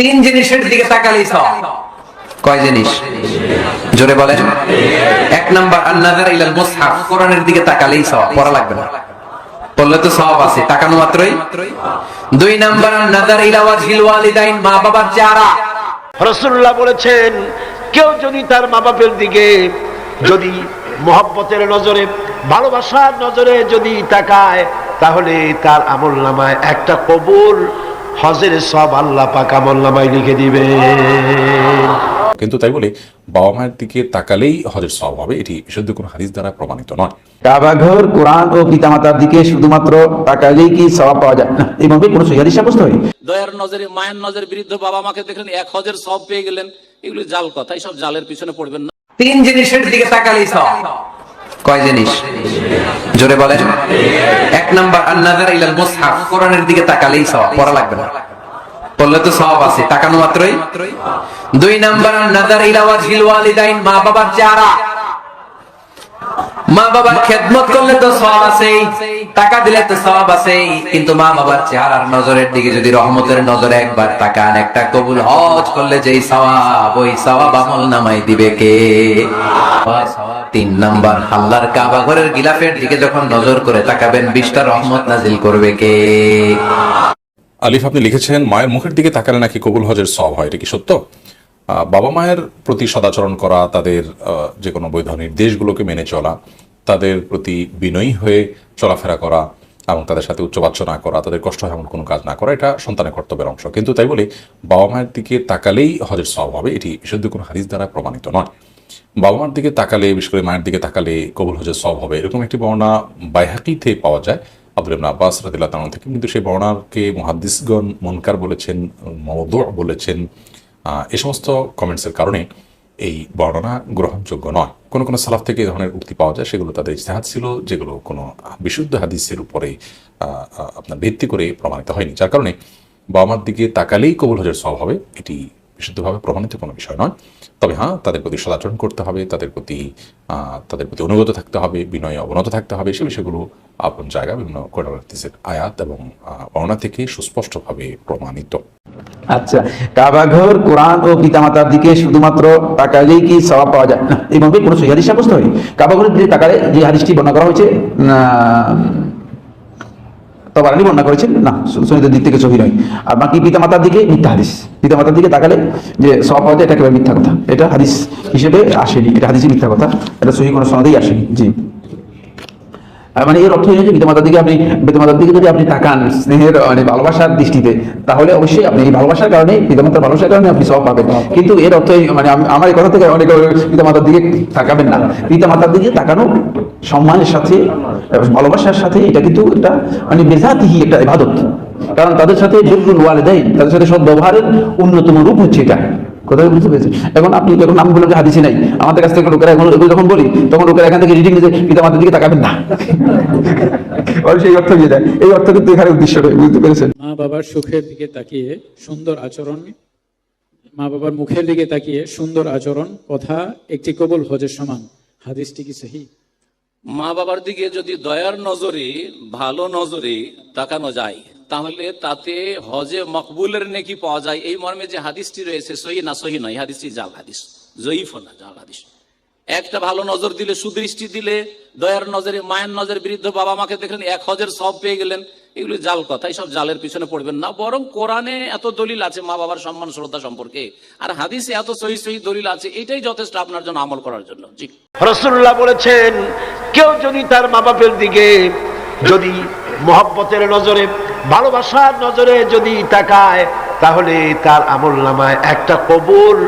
তিন জিনিসের দিকে তাকালেই সব। কয় জিনিস? জোরে বলেন। এক নাম্বার আন্নাজার ইলাল মুসহাফ, কোরআনের দিকে তাকালেই সব, পড়া লাগবে না। পড়লে তো সব আছে, তাকানো মাত্রই। দুই নাম্বার আন্নাজার ইলা ওয়াজহিল ওয়ালিদাইন মা বাবার চেহারা। রসুল্লাহ বলেছেন, কেউ যদি তার মা বাপের দিকে যদি মোহাব্বতের নজরে, ভালোবাসার নজরে যদি তাকায়, তাহলে তার আমল নামায় একটা কবুল হজের সব আল্লাহ পাক আমল নামায় লিখে দিবে। কিন্তু তাই বলে বাবা মায়ের দিকে তাকালেই হজের সব হবে এটি বিশুদ্ধ কোনো হাদিস দ্বারা প্রমাণিত নয়। কাবাঘর কোরআন ও পিতামাতার দিকে শুধুমাত্র তাকালেই কি সওয়াব পাওয়া যায়? না এইভাবে কোনো সহিহাদিস সাব্যস্ত হয়? দয়ার নজরে মায়ের নজর বিরুদ্ধে বাবা মাকে দেখলেন এক হজের সব পেয়ে গেলেন। এগুলি জাল কথা এইসব জালের পিছনে পড়বেন না। তিন জিনিসের দিকে তাকালেই সব কয় জিনিস? জোরে বলেন। এক নাম্বার আন্নাজার ইলাল মুসহাফ। কোরআনের দিকে তাকালেই সওয়াব, পড়া লাগবে না। পড়লে তো সওয়াব আছে, তাকানো মাত্রই। দুই নাম্বার আন্নাজার ইলা ওয়াজহিল ওয়ালিদাইন মা বাবার চেহারা। মা বাবার খেদমত করলে তো সব আছেই, টাকা দিলে তো সব আছেই, কিন্তু মা বাবার চেহারার নজরের দিকে যদি রহমতের নজরে একবার তাকান, একটা কবুল হজ করলে যেই সওয়াব, ওই সওয়াব আমল নামাই দিবে কে? তিন নাম্বার, আল্লাহর কাবা ঘরের গিলাফের দিকে যখন নজর করে তাকাবেন, বিশটা রহমত নাজিল করবে কে? আলিফ, আপনি লিখেছেন, মায়ের মুখের দিকে তাকালে নাকি কবুল হজের সব হয়, এটা কি সত্য? বাবা মায়ের প্রতি সদাচরণ করা, তাদের যে কোনো বৈধ নির্দেশগুলোকে মেনে চলা, তাদের প্রতি বিনয়ী হয়ে চলাফেরা করা এবং তাদের সাথে উচ্চবাচ্য না করা, তাদের কষ্ট হয় এমন কোনো কাজ না করা, এটা সন্তানের কর্তব্যের অংশ। কিন্তু তাই বলে বাবা মায়ের দিকে তাকালেই হজের সব হবে, এটি বিশুদ্ধ কোনো হাদিস দ্বারা প্রমাণিত নয়। বাবা মার দিকে তাকালে, বিশেষ করে মায়ের দিকে তাকালে কবুল হজের সব হবে, এরকম একটি বর্ণনা বাইহাকিতে পাওয়া যায়। আব্দুল ইবনে আব্বাস রাদিল্লাহ থেকে, কিন্তু সেই বর্ণনাকে মুহাদ্দিসগণ মুনকার বলেছেন মওদু বলেছেন এই সমস্ত কমেন্টসের কারণে এই বর্ণনা গ্রহণযোগ্য নয়। কোনো কোনো সালাফ থেকে এই ধরনের উক্তি পাওয়া যায়, সেগুলো তাদের ইজতেহাদ ছিল, যেগুলো কোনো বিশুদ্ধ হাদিসের উপরে আপনার ভিত্তি করে প্রমাণিত হয়নি। যার কারণে বাবা মার দিকে তাকালেই কবুল হজের সব হবে, এটি বিশুদ্ধভাবে প্রমাণিত কোনো বিষয় নয়। তবে হ্যাঁ তাদের প্রতি সদাচরণ করতে হবে, তাদের প্রতি তাদের প্রতি অনুগত থাকতে হবে, বিনয়ে অবনত থাকতে হবে, সে বিষয়গুলো আপন জায়গা বিভিন্ন কোরআনের আয়াত এবং বর্ণনা থেকে সুস্পষ্টভাবে প্রমাণিত। আচ্ছা কাবাঘর, কোরআন ও পিতামাতার দিকে শুধুমাত্র তাকালেই কি সওয়াব পাওয়া যায়? না এইভাবে কোনো সহিহাদিস সাব্যস্ত হয় কাবাঘরের দিকে তাকালে যে হাদিসটি বর্ণনা করা হয়েছে তবারানি বর্ণনা করেছেন, না সনিদের দিক থেকে সহি নয়। আর বাকি পিতামাতার দিকে মিথ্যা হাদিস। পিতামাতার দিকে তাকালে যে সব পাওয়া যায়, এটা একেবারে মিথ্যা কথা। এটা হাদিস হিসেবে আসেনি, এটা হাদিসই মিথ্যা কথা। এটা সহি কোনো সনদেই আসেনি। জি। মানে এর অর্থ যে পিতামাতার দিকে আপনি পিতামাতার দিকে যদি আপনি তাকান স্নেহের মানে ভালোবাসার দৃষ্টিতে, তাহলে অবশ্যই আপনি এই ভালোবাসার কারণে, পিতামাতার ভালোবাসার কারণে আপনি সব পাবেন। কিন্তু এর অর্থ মানে আমার এই কথা থেকে অনেক পিতামাতার দিকে তাকাবেন না। পিতামাতার দিকে তাকানো সম্মানের সাথে, ভালোবাসার সাথে, এটা কিন্তু একটা মানে বেজাতিহি একটা ইবাদত। কারণ তাদের সাথে বিরুল ওয়ালিদাইন, তাদের সাথে সব ব্যবহারের অন্যতম রূপ হচ্ছে এটা। কোথায় বুঝতে পেরেছেন এখন আপনি যখন আমি বললাম যে হাদিসে নাই আমাদের কাছ থেকে লোকেরা এখন এগুলো যখন বলি তখন লোকেরা এখান থেকে রিডিং নিয়ে পিতা মাতার দিকে তাকাবেন না। ওর সেই অর্থ নিয়ে যায় এই অর্থ কিন্তু এখানে উদ্দেশ্য নয় বুঝতে পেরেছেন? মা বাবার সুখের দিকে তাকিয়ে সুন্দর আচরণ মা বাবার মুখের দিকে তাকিয়ে সুন্দর আচরণ কথা একটি কবুল হজের সমান। হাদিসটি কি সহি? মা বাবার দিকে যদি দয়ার নজরে ভালো নজরে তাকানো যায় তাহলে তাতে হজে মকবুলের নেকি পাওয়া যায়। এই মর্মে যে হাদিসটি রয়েছে, সহি না সহি নয় হাদিসটি জাল হাদিস, জয়ীফ না, জাল হাদিস। একটা ভালো নজর দিলে, সুদৃষ্টি দিলে, দয়ার নজরে, মায়ের নজর বিরুদ্ধে বাবা মাকে দেখলেন, এক হজের সব পেয়ে গেলেন, এগুলি জাল কথা, এইসব জালের পিছনে পড়বেন না। বরং কোরআনে এত দলিল আছে মা বাবার সম্মান, শ্রদ্ধা সম্পর্কে, আর হাদিসে এত সহি সহি দলিল আছে, এটাই যথেষ্ট আপনার জন্য আমল করার জন্য। জি। রসুল্লাহ বলেছেন, কেউ যদি তার মা বাপের দিকে যদি মোহাব্বতের নজরে ভালোবাসার নজরে যদি তাকায়, তাহলে তার আমল নামায় একটা কবুল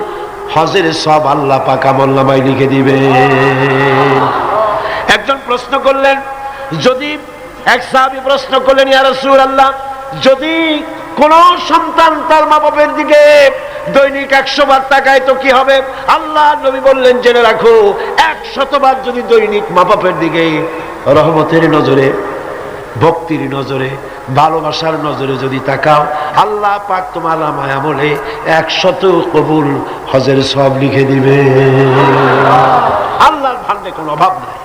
হজের সব আল্লাহ পাক আমল নামায় লিখে দিবে। একজন প্রশ্ন করলেন, যদি এক সাহাবি প্রশ্ন করলেন, ইয়া আল্লাহ যদি কোন সন্তান তার মা বাপের দিকে দৈনিক একশো বার তাকায়, তো কি হবে? আল্লাহ নবী বললেন, জেনে রাখো একশতবার যদি দৈনিক মা বাপের দিকে রহমতের নজরে ভক্তির নজরে, ভালোবাসার নজরে যদি তাকাও, আল্লাহ পাক তোমার আমায় আমলে একশত কবুল হজের সব লিখে দিবে। আল্লাহর ভান্ডে কোনো অভাব নাই।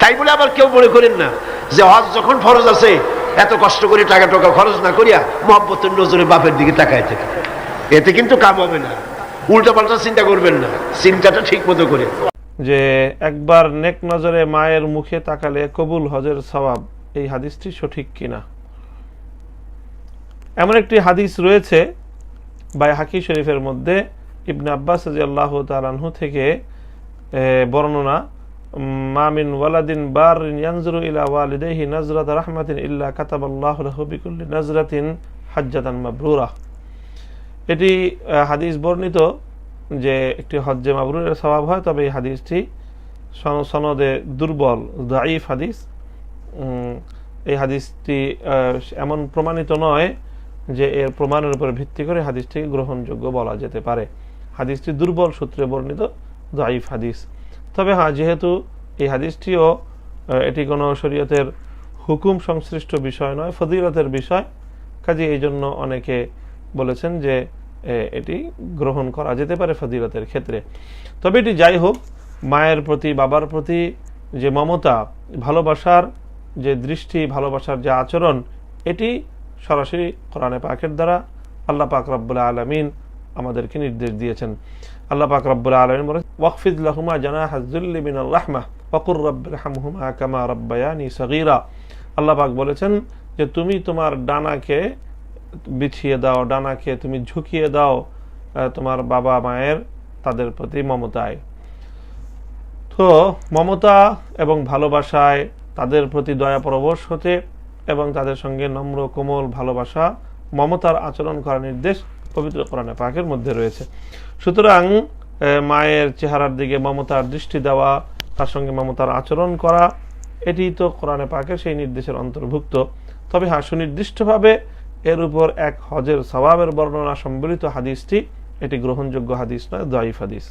তাই বলে আবার কেউ মনে করেন না যে হজ যখন ফরজ আছে, এত কষ্ট করে টাকা টাকা খরচ না করিয়া মোহাম্মতের নজরে বাপের দিকে তাকায় থাকে। এতে কিন্তু কাম হবে না। উল্টা পাল্টা চিন্তা করবেন না। চিন্তাটা ঠিক মতো করে। যে একবার নেক নজরে মায়ের মুখে তাকালে কবুল হজের সওয়াব এই হাদিসটি সঠিক কিনা? এমন একটি হাদিস রয়েছে বাই হাকি শরীফের মধ্যে ইবনে আব্বাস আল্লাহ তালানহু থেকে বর্ণনা মামিন ওয়ালাদিন বার ওয়ালিদাইহি নাজরাত রাহমাতিন ইল্লা কাতাবাল্লাহু লাহু বিকুল্লি নাজরাতিন হাজ্জাতান মাবরুরা। এটি হাদিস বর্ণিত যে একটি হজ্জে মাবরুরের স্বভাব হয়, তবে এই হাদিসটি সন- সনদে দুর্বল দাইফ হাদিস। এই হাদিসটি এমন প্রমাণিত নয় যে এর প্রমাণের উপর ভিত্তি করে হাদিসটি গ্রহণযোগ্য বলা যেতে পারে। হাদিসটি দুর্বল সূত্রে বর্ণিত দাইফ হাদিস। তবে হ্যাঁ যেহেতু এই হাদিসটিও এটি কোনো শরীয়তের হুকুম সংশ্লিষ্ট বিষয় নয়, ফজিলতের বিষয় কাজে এই জন্য অনেকে বলেছেন যে এটি গ্রহণ করা যেতে পারে ফজিলতের ক্ষেত্রে। তবে এটি যাই হোক, মায়ের প্রতি, বাবার প্রতি যে মমতা, ভালোবাসার যে দৃষ্টি, ভালোবাসার যে আচরণ, এটি সরাসরি কোরআনে পাকের দ্বারা আল্লাহ পাক রব্বুল আলমিন আমাদেরকে নির্দেশ দিয়েছেন। আল্লাহ পাক রব্বুল আলমিন বলে ওয়াকফিদ লাহুমা জানা হাজুল্লি রাহমা, ওয়াকুর রব্বির হামহুমা কামা রব্বায়ানি সগীরা। আল্লাহ পাক বলেছেন যে, তুমি তোমার ডানাকে বিছিয়ে দাও, ডানাকে তুমি ঝুঁকিয়ে দাও তোমার বাবা মায়ের তাদের প্রতি মমতায়। তো মমতা এবং ভালোবাসায় তাদের প্রতি দয়া পরবশ হতে এবং তাদের সঙ্গে নম্র, কোমল ভালোবাসা, মমতার আচরণ করার নির্দেশ পবিত্র কোরআনে পাকের মধ্যে রয়েছে। সুতরাং মায়ের চেহারার দিকে মমতার দৃষ্টি দেওয়া, তার সঙ্গে মমতার আচরণ করা, এটি তো কোরআনে পাকের সেই নির্দেশের অন্তর্ভুক্ত। তবে হ্যাঁ সুনির্দিষ্টভাবে এর উপর এক হজের সবাবের বর্ণনা সম্বলিত হাদিসটি এটি গ্রহণযোগ্য হাদিস নয় দাইফ হাদিস।